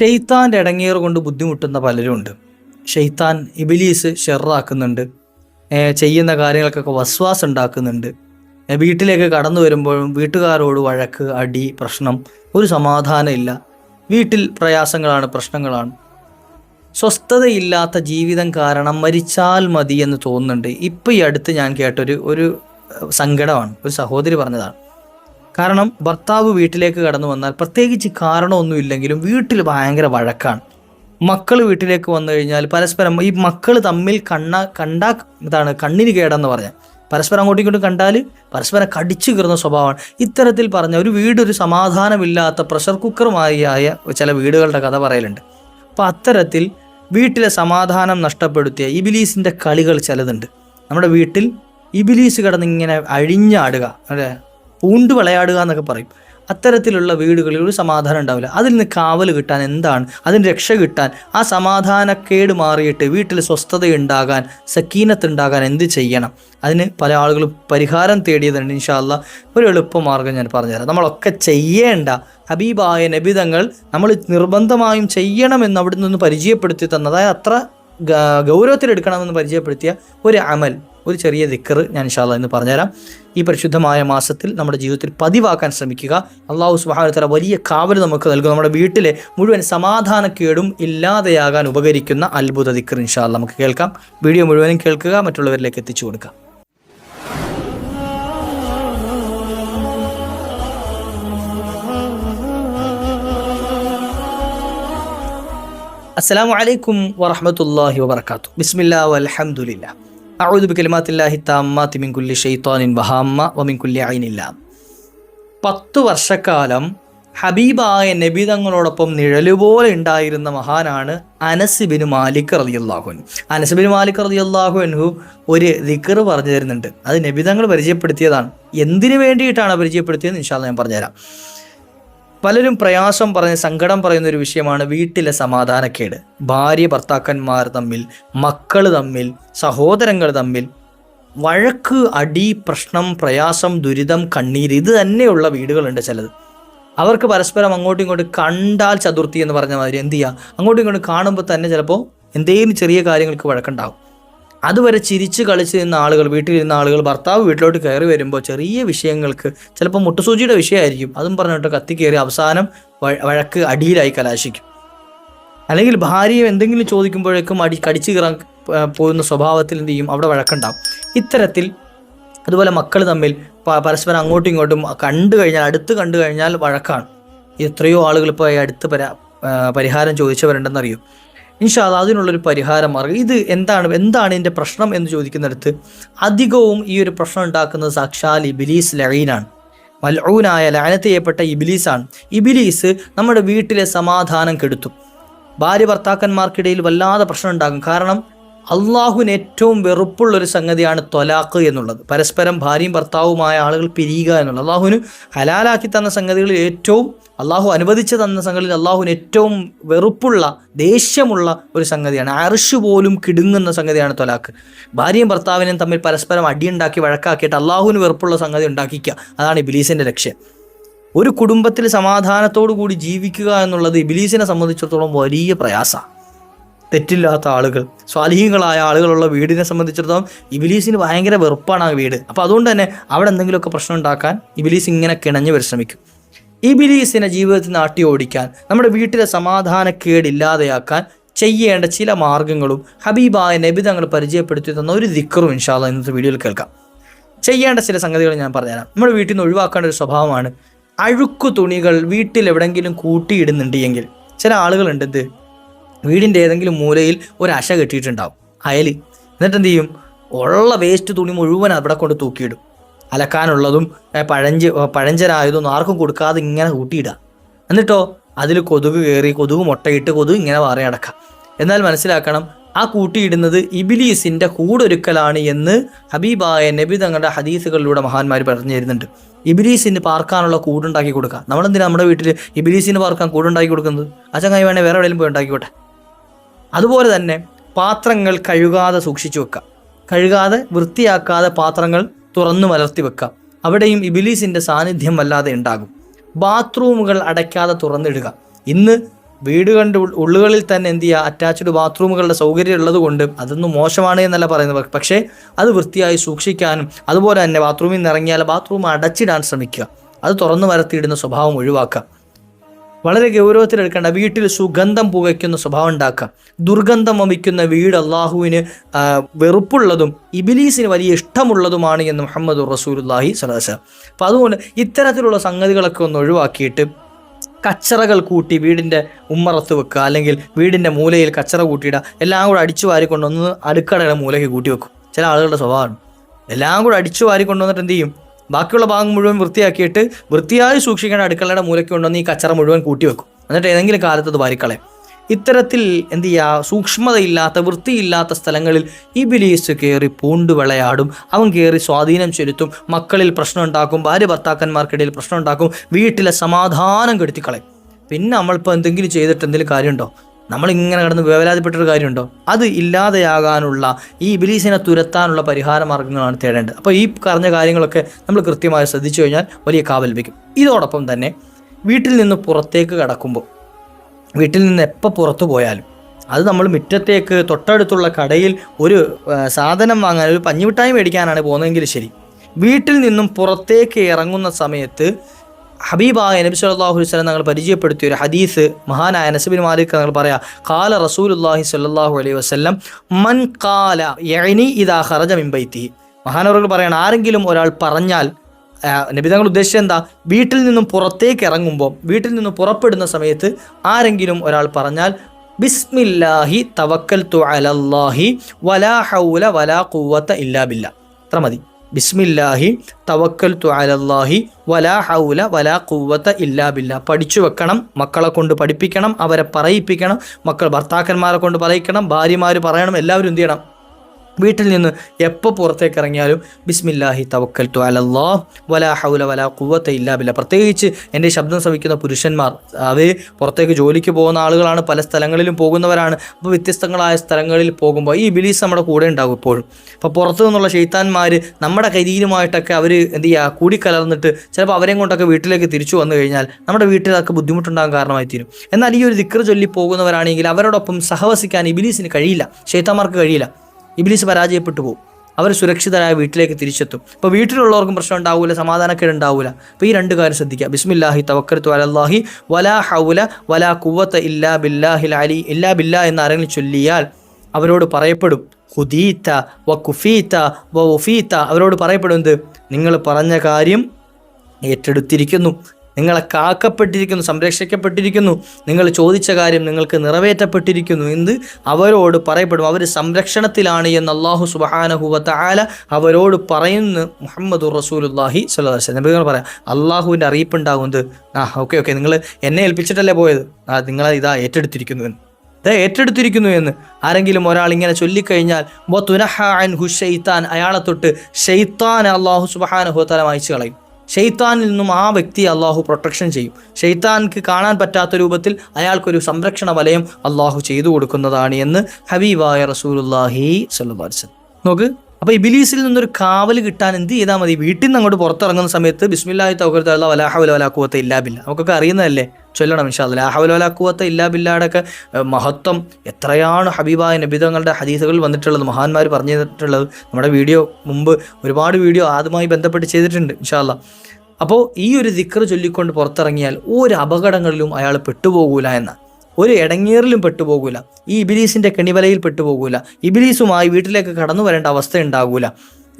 ഷെയ്ത്താന്റെ ഇടങ്ങേറ് കൊണ്ട് ബുദ്ധിമുട്ടുന്ന പലരും ഉണ്ട് ഷെയ്ത്താൻ ഇബിലീസ് ഷെറാക്കുന്നുണ്ട്. ചെയ്യുന്ന കാര്യങ്ങൾക്കൊക്കെ വസ്വാസം ഉണ്ടാക്കുന്നുണ്ട് വീട്ടിലേക്ക് കടന്നു വരുമ്പോഴും വീട്ടുകാരോട് വഴക്ക് അടി പ്രശ്നം ഒരു സമാധാനം ഇല്ല വീട്ടിൽ പ്രയാസങ്ങളാണ് പ്രശ്നങ്ങളാണ്. സ്വസ്ഥതയില്ലാത്ത ജീവിതം കാരണം മരിച്ചാൽ മതി എന്ന് തോന്നുന്നുണ്ട്. ഇപ്പോൾ ഈ അടുത്ത് ഞാൻ കേട്ടൊരു ഒരു സങ്കടമാണ്. ഒരു സഹോദരി പറഞ്ഞതാണ്. കാരണം ഭർത്താവ് വീട്ടിലേക്ക് കടന്നു വന്നാൽ പ്രത്യേകിച്ച് കാരണമൊന്നുമില്ലെങ്കിലും വീട്ടിൽ ഭയങ്കര വഴക്കാണ്. മക്കൾ വീട്ടിലേക്ക് വന്നു കഴിഞ്ഞാൽ പരസ്പരം ഈ മക്കൾ തമ്മിൽ കണ്ണ കണ്ടാ ഇതാണ് കണ്ണിന് കേടെന്ന് പറഞ്ഞാൽ പരസ്പരം അങ്ങോട്ടും ഇങ്ങോട്ടും കണ്ടാൽ പരസ്പരം കടിച്ചു കീറുന്ന സ്വഭാവമാണ്. ഇത്തരത്തിൽ പറഞ്ഞ ഒരു വീട് ഒരു സമാധാനമില്ലാത്ത പ്രഷർ കുക്കറുമായി ആയ ചില വീടുകളുടെ കഥ പറയലുണ്ട്. അപ്പോൾ അത്തരത്തിൽ വീട്ടിലെ സമാധാനം നഷ്ടപ്പെടുത്തിയ ഇബിലീസിന്റെ കളികൾ ചിലതുണ്ട്. നമ്മുടെ വീട്ടിൽ ഇബിലീസ് കിടന്നിങ്ങനെ അഴിഞ്ഞാടുക അല്ലേ? പൂണ്ട് വിളയാടുക എന്നൊക്കെ പറയും. അത്തരത്തിലുള്ള വീടുകളിൽ ഒരു സമാധാനം ഉണ്ടാവില്ല. അതിൽ നിന്ന് കാവൽ കിട്ടാൻ എന്താണ്? അതിന് രക്ഷ കിട്ടാൻ ആ സമാധാനക്കേട് മാറിയിട്ട് വീട്ടിൽ സ്വസ്ഥതയുണ്ടാകാൻ ഉണ്ടാകാൻ സക്കീനത്ത് ഉണ്ടാകാൻ എന്ത് ചെയ്യണം? അതിന് പല ആളുകളും പരിഹാരം തേടിയതുണ്ട് ഇൻഷാല്ല ഒരു എളുപ്പമാർഗം ഞാൻ പറഞ്ഞുതരാം. നമ്മളൊക്കെ ചെയ്യേണ്ട ഹബീബായ നബിതങ്ങൾ നമ്മൾ നിർബന്ധമായും ചെയ്യണമെന്ന് അവിടെ നിന്ന് പരിചയപ്പെടുത്തി തന്നത്. അതായത് അത്ര ഗൗരവത്തിലെടുക്കണമെന്ന് പരിചയപ്പെടുത്തിയ ഒരു അമൽ. ഒരു ചെറിയ ദിക്കർ ഞാൻ ഇൻഷാല്ല എന്ന് പറഞ്ഞുതരാം. ഈ പരിശുദ്ധമായ മാസത്തിൽ നമ്മുടെ ജീവിതത്തിൽ പതിവാക്കാൻ ശ്രമിക്കുക. അള്ളാഹു സുഹാനത്തല വലിയ കാവൽ നമുക്ക് നൽകും. നമ്മുടെ വീട്ടിലെ മുഴുവൻ സമാധാനക്കേടും ഇല്ലാതെയാകാൻ ഉപകരിക്കുന്ന അത്ഭുത ദിക്കർ ഇൻഷാല്ല നമുക്ക് കേൾക്കാം. വീഡിയോ മുഴുവനും കേൾക്കുക മറ്റുള്ളവരിലേക്ക് എത്തിച്ചു കൊടുക്കുക. അസ്സാം വലൈക്കും വാഹമത്തല്ലാഹി വാത്തു ബിസ്മില്ലാ അലഹമുല്ല പത്ത് വർഷക്കാലം ഹബീബായ നബി തങ്ങളോടൊപ്പം നിഴലുപോലെ ഉണ്ടായിരുന്ന മഹാനാണ് അനസിബിൻ മാലിക് റതിയല്ലാഹുൻ അനസിബിൻ മാലിക് റതിയല്ലാഹുൻഹു ഒരു ദിക്കർ പറഞ്ഞു തരുന്നുണ്ട്. അത് നബി തങ്ങൾ പരിചയപ്പെടുത്തിയതാണ്. എന്തിനു വേണ്ടിയിട്ടാണ് പരിചയപ്പെടുത്തിയത് ഇൻഷാല്ല ഞാൻ പറഞ്ഞുതരാം. പലരും പ്രയാസം പറഞ്ഞ് സങ്കടം പറയുന്ന ഒരു വിഷയമാണ് വീട്ടിലെ സമാധാനക്കേട്. ഭാര്യ ഭർത്താക്കന്മാർ തമ്മിൽ മക്കൾ തമ്മിൽ സഹോദരങ്ങൾ തമ്മിൽ വഴക്ക് അടി പ്രശ്നം പ്രയാസം ദുരിതം കണ്ണീര് ഇത് തന്നെയുള്ള വീടുകളുണ്ട് ചിലത്. അവർക്ക് പരസ്പരം അങ്ങോട്ടും ഇങ്ങോട്ടും കണ്ടാൽ ചതുർത്ഥി എന്ന് പറഞ്ഞ മാതിരി എന്ത് ചെയ്യുക? അങ്ങോട്ടും ഇങ്ങോട്ടും കാണുമ്പോൾ തന്നെ ചിലപ്പോൾ എന്തെങ്കിലും ചെറിയ കാര്യങ്ങൾക്ക് വഴക്കുണ്ടാവും. അതുവരെ ചിരിച്ച് കളിച്ച് നിന്ന ആളുകൾ വീട്ടിലിരുന്ന ആളുകൾ ഭർത്താവ് വീട്ടിലോട്ട് കയറി വരുമ്പോൾ ചെറിയ വിഷയങ്ങൾക്ക് ചിലപ്പോൾ മുട്ടുസൂചിയുടെ വിഷയമായിരിക്കും. അതും പറഞ്ഞിട്ട് കത്തി കയറി അവസാനം വഴ- വഴക്ക് അടിയിലായി കലാശിക്കും. അല്ലെങ്കിൽ ഭാര്യയെ എന്തെങ്കിലും ചോദിക്കുമ്പോഴേക്കും അടി കടിച്ചു കയറാൻ പോകുന്ന സ്വഭാവത്തിൽ എന്ത് ചെയ്യും? അവിടെ വഴക്കുണ്ടാവും. ഇത്തരത്തിൽ അതുപോലെ മക്കൾ തമ്മിൽ പരസ്പരം അങ്ങോട്ടും ഇങ്ങോട്ടും കണ്ടു കഴിഞ്ഞാൽ അടുത്ത് കണ്ടു കഴിഞ്ഞാൽ വഴക്കാണ്. എത്രയോ ആളുകൾ ഇപ്പോൾ അടുത്ത് പരാ പരിഹാരം ചോദിച്ചവരുണ്ടെന്നറിയോ ഇൻഷാല്ല അതിനുള്ളൊരു പരിഹാര മാർഗം ഇത് എന്താണ് എന്താണ് ഇതിന്റെ പ്രശ്നം എന്ന് ചോദിക്കുന്നിടത്ത് അധികവും ഈ ഒരു പ്രശ്നം ഉണ്ടാക്കുന്നത് സാക്ഷാൽ ഇബിലീസ് ലഴീനാണ് മൽഊനായ ലാനത്ത് ചെയ്യപ്പെട്ട ഇബിലീസാണ്. ഇബിലീസ് നമ്മുടെ വീട്ടിലെ സമാധാനം കെടുത്തും. ഭാര്യ ഭർത്താക്കന്മാർക്കിടയിൽ വല്ലാതെ പ്രശ്നം ഉണ്ടാകും. കാരണം അള്ളാഹുവിന് ഏറ്റവും വെറുപ്പുള്ളൊരു സംഗതിയാണ് തൊലാഖ് എന്നുള്ളത്. പരസ്പരം ഭാര്യയും ഭർത്താവുമായ ആളുകൾ പിരിയുക എന്നുള്ളത്. അള്ളാഹുവിന് ഹലാലാക്കി തന്ന സംഗതികളിൽ ഏറ്റവും അള്ളാഹു അനുവദിച്ചു തന്ന സംഗതിയിൽ അള്ളാഹുവിന് ഏറ്റവും വെറുപ്പുള്ള ദേഷ്യമുള്ള ഒരു സംഗതിയാണ്. അർഷ് പോലും കിടുങ്ങുന്ന സംഗതിയാണ് തൊലാക്ക് ഭാര്യയും ഭർത്താവിനെയും തമ്മിൽ പരസ്പരം അടിയുണ്ടാക്കി വഴക്കാക്കിയിട്ട് അള്ളാഹുവിന് വെറുപ്പുള്ള സംഗതി ഉണ്ടാക്കിക്കുക. അതാണ് ഇബിലീസിന്റെ ലക്ഷ്യം. ഒരു കുടുംബത്തിൽ സമാധാനത്തോടു കൂടി ജീവിക്കുക എന്നുള്ളത് ഇബിലീസിനെ സംബന്ധിച്ചിടത്തോളം വലിയ പ്രയാസമാണ് തെറ്റില്ലാത്ത ആളുകൾ സ്വാധീനങ്ങളായ ആളുകളുള്ള വീടിനെ സംബന്ധിച്ചിടത്തോളം ഇബിലീസിന് ഭയങ്കര വെറുപ്പാണ് ആ വീട്. അപ്പോൾ അതുകൊണ്ട് തന്നെ അവിടെ എന്തെങ്കിലുമൊക്കെ പ്രശ്നം ഉണ്ടാക്കാൻ ഇബിലീസ് ഇങ്ങനെ കിണഞ്ഞ് പരിശ്രമിക്കും. ഇബിലീസിനെ ജീവിതത്തിൽ നാട്ടി ഓടിക്കാൻ നമ്മുടെ വീട്ടിലെ സമാധാനക്കേടില്ലാതെയാക്കാൻ ചെയ്യേണ്ട ചില മാർഗങ്ങളും ഹബീബായ നബി തങ്ങൾ പരിചയപ്പെടുത്തി തന്ന ഒരു ദിക്കറും ഇൻഷാല്ല ഇന്നത്തെ വീഡിയോയിൽ കേൾക്കാം. ചെയ്യേണ്ട ചില സംഗതികൾ ഞാൻ പറഞ്ഞുതരാം. നമ്മുടെ വീട്ടിൽ നിന്ന് ഒഴിവാക്കേണ്ട ഒരു സ്വഭാവമാണ് അഴുക്കു തുണികൾ വീട്ടിൽ എവിടെയെങ്കിലും കൂട്ടിയിടുന്നുണ്ട് എങ്കിൽ ചില ആളുകളുണ്ട് ഇത് വീടിന്റെ ഏതെങ്കിലും മൂലയിൽ ഒരു അശ കെട്ടിയിട്ടുണ്ടാവും. അയൽ എന്നിട്ട് എന്ത് ചെയ്യും? ഉള്ള വേസ്റ്റ് തുണി മുഴുവൻ അവിടെ കൊണ്ട് തൂക്കിയിടും. അലക്കാനുള്ളതും പഴഞ്ച് പഴഞ്ചരായതും ആർക്കും കൊടുക്കാതെ ഇങ്ങനെ കൂട്ടിയിടുക എന്നിട്ടോ അതിൽ കൊതുക് കയറി കൊതുക് മുട്ടയിട്ട് കൊതുക് ഇങ്ങനെ വാറി അടക്കാം. എന്നാൽ മനസ്സിലാക്കണം ആ കൂട്ടിയിടുന്നത് ഇബിലീസിന്റെ കൂടൊരുക്കലാണ് എന്ന് ഹബീബായ നബി തങ്ങളുടെ ഹദീസുകളിലൂടെ മഹാന്മാർ പറഞ്ഞു തരുന്നുണ്ട് ഇബിലീസിന് പാർക്കാനുള്ള കൂടുണ്ടാക്കി കൊടുക്കുക നമ്മളെന്തിനാ നമ്മുടെ വീട്ടിൽ ഇബിലീസിന് പാർക്കാൻ കൂടുണ്ടാക്കി കൊടുക്കുന്നത്? അച്ഛങ്ങായി ചങ്ങായി വേണേൽ വേറെ എവിടെയും പോയി ഉണ്ടാക്കിക്കോട്ടെ. അതുപോലെ തന്നെ പാത്രങ്ങൾ കഴുകാതെ സൂക്ഷിച്ചു വെക്കുക കഴുകാതെ വൃത്തിയാക്കാതെ പാത്രങ്ങൾ തുറന്നു മലർത്തി വെക്കാം. അവിടെയും ഇബിലീസിന്റെ സാന്നിധ്യം വല്ലാതെ ഉണ്ടാകും. ബാത്റൂമുകൾ അടയ്ക്കാതെ തുറന്നിടുക. ഇന്ന് വീട് കണ്ട് ഉള്ളുകളിൽ തന്നെ എന്ത് ചെയ്യുക? അറ്റാച്ച്ഡ് ബാത്റൂമുകളുടെ സൗകര്യം ഉള്ളത് കൊണ്ട് അതൊന്നും മോശമാണ് എന്നല്ല പറയുന്നത്. പക്ഷേ അത് വൃത്തിയായി സൂക്ഷിക്കാനും അതുപോലെ തന്നെ ബാത്റൂമിൽ നിന്ന് ഇറങ്ങിയാൽ ബാത്റൂം അടച്ചിടാൻ ശ്രമിക്കുക. അത് തുറന്നു വരത്തിയിടുന്ന സ്വഭാവം ഒഴിവാക്കുക. വളരെ ഗൗരവത്തിലെടുക്കേണ്ട വീട്ടിൽ സുഗന്ധം പുകയ്ക്കുന്ന സ്വഭാവം ഉണ്ടാക്കുക. ദുർഗന്ധം വമിക്കുന്ന വീട് അള്ളാഹുവിന് വെറുപ്പുള്ളതും ഇബിലീസിന് വലിയ ഇഷ്ടമുള്ളതുമാണ് എന്ന് മുഹമ്മദ് റസൂലുല്ലാഹി സ്വലാസ് അപ്പം അതുകൊണ്ട് ഇത്തരത്തിലുള്ള സംഗതികളൊക്കെ ഒന്ന് ഒഴിവാക്കിയിട്ട് കച്ചറകൾ കൂട്ടി വീടിന്റെ ഉമ്മറത്ത് വെക്കുക അല്ലെങ്കിൽ വീടിന്റെ മൂലയിൽ കച്ചറ കൂട്ടിയിടുക എല്ലാം കൂടെ അടിച്ചു വാരിക്കൊണ്ടൊന്ന് അടുക്കളയുടെ മൂലയ്ക്ക് കൂട്ടി വെക്കും. ചില ആളുകളുടെ സ്വഭാവമാണ്. എല്ലാം കൂടെ അടിച്ചു വാരി കൊണ്ടുവന്നിട്ട് എന്ത് ചെയ്യും? ബാക്കിയുള്ള ഭാഗം മുഴുവൻ വൃത്തിയാക്കിയിട്ട് വൃത്തിയായി സൂക്ഷിക്കേണ്ട അടുക്കളയുടെ മൂലയ്ക്ക് കൊണ്ടുവന്ന് ഈ കച്ചറ മുഴുവൻ കൂട്ടി വെക്കും എന്നിട്ട് ഏതെങ്കിലും കാലത്ത് അത് വാരിക്കളയും. ഇത്തരത്തിൽ എന്ത് ചെയ്യുക സൂക്ഷ്മതയില്ലാത്ത വൃത്തിയില്ലാത്ത സ്ഥലങ്ങളിൽ ഈ ബിലീസ് കയറി പൂണ്ട് വിളയാടും. അവൻ കയറി സ്വാധീനം ചെലുത്തും. മക്കളിൽ പ്രശ്നം ഉണ്ടാക്കും. ഭാര്യ ഭർത്താക്കന്മാർക്കിടയിൽ പ്രശ്നം ഉണ്ടാക്കും. വീട്ടിലെ സമാധാനം കെടുത്തിക്കളയും. പിന്നെ നമ്മളിപ്പോൾ എന്തെങ്കിലും ചെയ്തിട്ട് എന്തെങ്കിലും കാര്യമുണ്ടോ? നമ്മളിങ്ങനെ കിടന്ന് വേവലാതിപ്പെട്ടൊരു കാര്യമുണ്ടോ? അത് ഇല്ലാതെയാകാനുള്ള ഈ ഇബിലീസിനെ തുരത്താനുള്ള പരിഹാര മാർഗങ്ങളാണ് തേടേണ്ടത്. അപ്പോൾ ഈ പറഞ്ഞ കാര്യങ്ങളൊക്കെ നമ്മൾ കൃത്യമായി ശ്രദ്ധിച്ചു കഴിഞ്ഞാൽ വലിയ കാവൽ വയ്ക്കും. ഇതോടൊപ്പം തന്നെ വീട്ടിൽ നിന്ന് പുറത്തേക്ക് കടക്കുമ്പോൾ വീട്ടിൽ നിന്ന് എപ്പോൾ പുറത്തു പോയാലും അത് നമ്മൾ മുറ്റത്തേക്ക് തൊട്ടടുത്തുള്ള കടയിൽ ഒരു സാധനം വാങ്ങാൻ ഒരു പഞ്ഞിമിഠായി മേടിക്കാനാണ് പോകുന്നതെങ്കിൽ ശരി. വീട്ടിൽ നിന്നും പുറത്തേക്ക് ഇറങ്ങുന്ന സമയത്ത് ഹബീബായ നബി സല്ലല്ലാഹു അലൈഹി വസല്ലം ഞങ്ങൾ പരിചയപ്പെടുത്തിയ ഒരു ഹദീസ് മഹാനായ നസബിൻ മാലിക് ഞങ്ങൾ പറയാം കാല റസൂലുല്ലാഹി സ്വല്ലല്ലാഹു അലൈഹി വസ്ലം മൻ കാല യനി ഇതാ ഹറജ മിൻ ബൈത്തിഹി. മഹാനവറുകൾ പറയണം ആരെങ്കിലും ഒരാൾ പറഞ്ഞാൽ നബി തങ്ങൾ ഉദ്ദേശിച്ചത് എന്താ? വീട്ടിൽ നിന്നും പുറത്തേക്ക് ഇറങ്ങുമ്പോൾ വീട്ടിൽ നിന്നും പുറപ്പെടുന്ന സമയത്ത് ആരെങ്കിലും ഒരാൾ പറഞ്ഞാൽ ബിസ്മില്ലാഹി തവക്കൽ തു അലല്ലാഹി വലാ ഹൗല വലാ കൂവത്ത ഇല്ലാ ബില്ല. അത്ര മതി. ബിസ്മില്ലാഹി തവക്കൽ അലല്ലാഹി വലാ ഹൗല വലാ കൂവത്ത ഇല്ലാ ബില്ല. പഠിച്ചു വെക്കണം മക്കളെ കൊണ്ട് പഠിപ്പിക്കണം അവരെ പറയിപ്പിക്കണം മക്കൾ ഭർത്താക്കന്മാരെ കൊണ്ട് പറയിക്കണം ഭാര്യമാർ പറയണം എല്ലാവരും എന്ത് ചെയ്യണം? വീട്ടിൽ നിന്ന് എപ്പോൾ പുറത്തേക്ക് ഇറങ്ങിയാലും ബിസ്മില്ലാഹി തവക്കൽ തു അലല്ലാ വലാ ഹൗല വലാ കുവത്ത ഇല്ലാബില്ല പ്രത്യേകിച്ച് എന്റെ ശബ്ദം ശ്രമിക്കുന്ന പുരുഷന്മാർ അവർ പുറത്തേക്ക് ജോലിക്ക് പോകുന്ന ആളുകളാണ് പല സ്ഥലങ്ങളിലും പോകുന്നവരാണ്. അപ്പോൾ വ്യത്യസ്തങ്ങളായ സ്ഥലങ്ങളിൽ പോകുമ്പോൾ ഈ ബിലീസ് നമ്മുടെ കൂടെ ഉണ്ടാകും ഇപ്പോഴും. അപ്പോൾ പുറത്തു നിന്നുള്ള ഷെയ്ത്താന്മാർ നമ്മുടെ കരീരുമായിട്ടൊക്കെ അവർ എന്ത് ചെയ്യുക കൂടിക്കലർന്നിട്ട് ചിലപ്പോൾ അവരെയും കൊണ്ടൊക്കെ വീട്ടിലേക്ക് തിരിച്ചു വന്നു കഴിഞ്ഞാൽ നമ്മുടെ വീട്ടിൽ വീട്ടിലൊക്കെ ബുദ്ധിമുട്ടുണ്ടാകാൻ കാരണമായി തീരും എന്നാൽ ഈ ഒരു ദിക്കർ ചൊല്ലി പോകുന്നവരാണെങ്കിൽ അവരോടൊപ്പം സഹവസിക്കാൻ ഇബിലീസിന് കഴിയില്ല. ഷെയ്ത്താന്മാർക്ക് കഴിയില്ല. ഇബിലീസ് പരാജയപ്പെട്ടു പോകും അവർ സുരക്ഷിതരായ വീട്ടിലേക്ക് തിരിച്ചെത്തും. അപ്പോൾ വീട്ടിലുള്ളവർക്കും പ്രശ്നം ഉണ്ടാവില്ല സമാധാനക്കേട് ഉണ്ടാവില്ല അപ്പോൾ ഈ രണ്ട് കാര്യം ശ്രദ്ധിക്കുക. ബിസ്മില്ലാഹി തവക്കരത്ത് അലല്ലാഹി വലാ ഹൗല വലാ കുവത്ത ഇല്ലാ ബില്ലാഹിൽ അലി ഇല്ലാ ബില്ലാ എന്ന് ആരെങ്കിലും ചൊല്ലിയാൽ അവരോട് പറയപ്പെടും ഹുദീത്ത വ കുഫീത്ത വ ഉഫീത്ത അവരോട് പറയപ്പെടും എന്ത്? നിങ്ങൾ പറഞ്ഞ കാര്യം ഏറ്റെടുത്തിരിക്കുന്നു. നിങ്ങളെ കാക്കപ്പെട്ടിരിക്കുന്നു സംരക്ഷിക്കപ്പെട്ടിരിക്കുന്നു. നിങ്ങൾ ചോദിച്ച കാര്യം നിങ്ങൾക്ക് നിറവേറ്റപ്പെട്ടിരിക്കുന്നു എന്ന് അവരോട് പറയപ്പെടും. അവർ സംരക്ഷണത്തിലാണ് എന്ന് അള്ളാഹു സുബഹാനഹുവത്ത ആല അവരോട് പറയുന്ന മുഹമ്മദ് റസൂലുല്ലാഹി സ്വല്ലാസ് നബികൾ പറയാം അള്ളാഹുവിന്റെ അറിയിപ്പുണ്ടാകുന്നത് ആ ഓക്കെ ഓക്കെ. നിങ്ങൾ എന്നെ ഏൽപ്പിച്ചിട്ടല്ലേ പോയത്? ആ നിങ്ങളെ ഇതാ ഏറ്റെടുത്തിരിക്കുന്നു എന്ന്. ഇത് ഏറ്റെടുത്തിരിക്കുന്നു എന്ന്. ആരെങ്കിലും ഒരാൾ ഇങ്ങനെ ചൊല്ലിക്കഴിഞ്ഞാൽ വ തുനഹ അൻഹു ഷെയ്ത്താൻ അയാളെ തൊട്ട് ഷെയ്ത്താൻ അള്ളാഹു സുബഹാനഹുത്താല അയച്ചു കളയും. ഷെയ്ത്താനിൽ നിന്നും ആ വ്യക്തിയെ അള്ളാഹു പ്രൊട്ടക്ഷൻ ചെയ്യും. ഷെയ്ത്താൻക്ക് കാണാൻ പറ്റാത്ത രൂപത്തിൽ അയാൾക്കൊരു സംരക്ഷണ വലയം അള്ളാഹു ചെയ്തു കൊടുക്കുന്നതാണ് എന്ന് ഹബീബായ റസൂലുല്ലാഹി സല്ലാസ് നോക്ക് അപ്പോൾ ഇബിലീസിൽ നിന്നൊരു കാവൽ കിട്ടാൻ എന്ത് ചെയ്താൽ മതി? വീട്ടിൽ നിന്ന് അങ്ങോട്ട് പുറത്തിറങ്ങുന്ന സമയത്ത് ബിസ്മില്ലാഹി തൗഹർ വലാഹുല വലാഹ ഇല്ലാ ഇല്ലാബില്ല നമുക്കൊക്കെ അറിയുന്നതല്ലേ? ചൊല്ലണം ഇൻഷാല്ല ലാഹുല വലാക്കുവത്ത ഇല്ലാ ബില്ലാടൊക്കെ മഹത്വം എത്രയാണ് ഹബീബായ നബിതങ്ങളുടെ ഹദീസുകളിൽ വന്നിട്ടുള്ളത് മഹാന്മാർ പറഞ്ഞു തന്നിട്ടുള്ളത് നമ്മുടെ വീഡിയോ മുമ്പ് ഒരുപാട് വീഡിയോ അതുമായി ബന്ധപ്പെട്ട് ചെയ്തിട്ടുണ്ട് ഇൻഷാല്ല അപ്പോൾ ഈ ഒരു ദിക്കർ ചൊല്ലിക്കൊണ്ട് പുറത്തിറങ്ങിയാൽ ഒരു അപകടങ്ങളിലും അയാൾ പെട്ടുപോകൂല എന്ന. ഒരു ഇടങ്ങേറിലും പെട്ടുപോകൂല. ഈ ഇബിലീസിന്റെ കെണിവലയിൽ പെട്ടുപോകൂല. ഇബിലീസുമായി വീട്ടിലേക്ക് കടന്നു വരേണ്ട അവസ്ഥ ഉണ്ടാകൂല.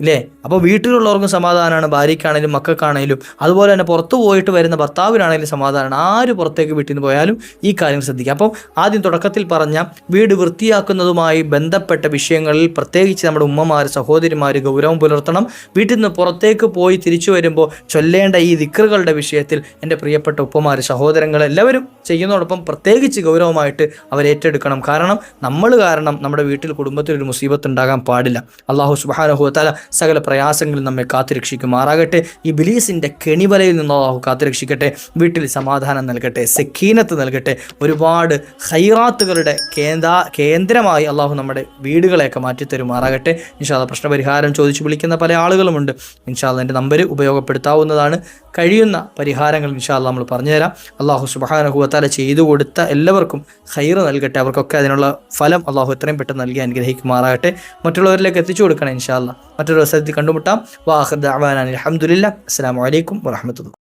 അല്ലേ അപ്പോൾ വീട്ടിലുള്ളവർക്കും സമാധാനമാണ് ഭാര്യയ്ക്കാണേലും മക്കൾക്കാണേലും. അതുപോലെ തന്നെ പുറത്തു പോയിട്ട് വരുന്ന ഭർത്താവിനാണേലും സമാധാനമാണ് ആര് പുറത്തേക്ക് വീട്ടിൽ നിന്ന് പോയാലും ഈ കാര്യം ശ്രദ്ധിക്കുക. അപ്പം ആദ്യം തുടക്കത്തിൽ പറഞ്ഞ വീട് വൃത്തിയാക്കുന്നതുമായി ബന്ധപ്പെട്ട വിഷയങ്ങളിൽ പ്രത്യേകിച്ച് നമ്മുടെ ഉമ്മമാർ സഹോദരിമാർ ഗൗരവം പുലർത്തണം. വീട്ടിൽ നിന്ന് പുറത്തേക്ക് പോയി തിരിച്ചു വരുമ്പോൾ ചൊല്ലേണ്ട ഈ ദിക്കറുകളുടെ വിഷയത്തിൽ എന്റെ പ്രിയപ്പെട്ട ഉപ്പമാർ സഹോദരങ്ങൾ എല്ലാവരും ചെയ്യുന്നതോടൊപ്പം പ്രത്യേകിച്ച് ഗൗരവമായിട്ട് അവരേറ്റെടുക്കണം കാരണം നമ്മൾ കാരണം നമ്മുടെ വീട്ടിൽ കുടുംബത്തിൽ ഒരു മുസീബത്ത് ഉണ്ടാകാൻ പാടില്ല. അള്ളാഹു സുബാനഹുത്താല സകല പ്രയാസങ്ങളിൽ നമ്മെ കാത്തുരക്ഷിക്കുമാറാകട്ടെ. ഈ ബിലീസിന്റെ കെണിവലയിൽ നിന്ന് അള്ളാഹു കാത്തുരക്ഷിക്കട്ടെ. വീട്ടിൽ സമാധാനം നൽകട്ടെ. സെക്കീനത്ത് നൽകട്ടെ. ഒരുപാട് ഹൈറാത്തുകളുടെ കേന്ദ്ര കേന്ദ്രമായി അള്ളാഹു നമ്മുടെ വീടുകളെയൊക്കെ മാറ്റിത്തരുമാറാകട്ടെ. ഇൻഷാല്ല പ്രശ്നപരിഹാരം ചോദിച്ചു വിളിക്കുന്ന പല ആളുകളുമുണ്ട്. ഇൻഷാല്ല എന്റെ നമ്പർ ഉപയോഗപ്പെടുത്താവുന്നതാണ്. കഴിയുന്ന പരിഹാരങ്ങൾ ഇൻഷാല്ല നമ്മൾ പറഞ്ഞുതരാം. അള്ളാഹു സുബാനഹുവത്താല ചെയ്തു കൊടുത്ത എല്ലാവർക്കും ഹൈറ് നൽകട്ടെ. അവർക്കൊക്കെ അതിനുള്ള ഫലം അള്ളാഹു എത്രയും പെട്ടെന്ന് നൽകി അനുഗ്രഹിക്കുമാറാകട്ടെ. മറ്റുള്ളവരിലേക്ക് എത്തിച്ചു കൊടുക്കണം ഇൻഷാല്ല മറ്റൊരു അവസരത്തിൽ കണ്ടുമുട്ടാം. വാഹദ് അഹമ്മദില്ല അസ്സാം വലൈക്കും വാഹമത്തുള്ള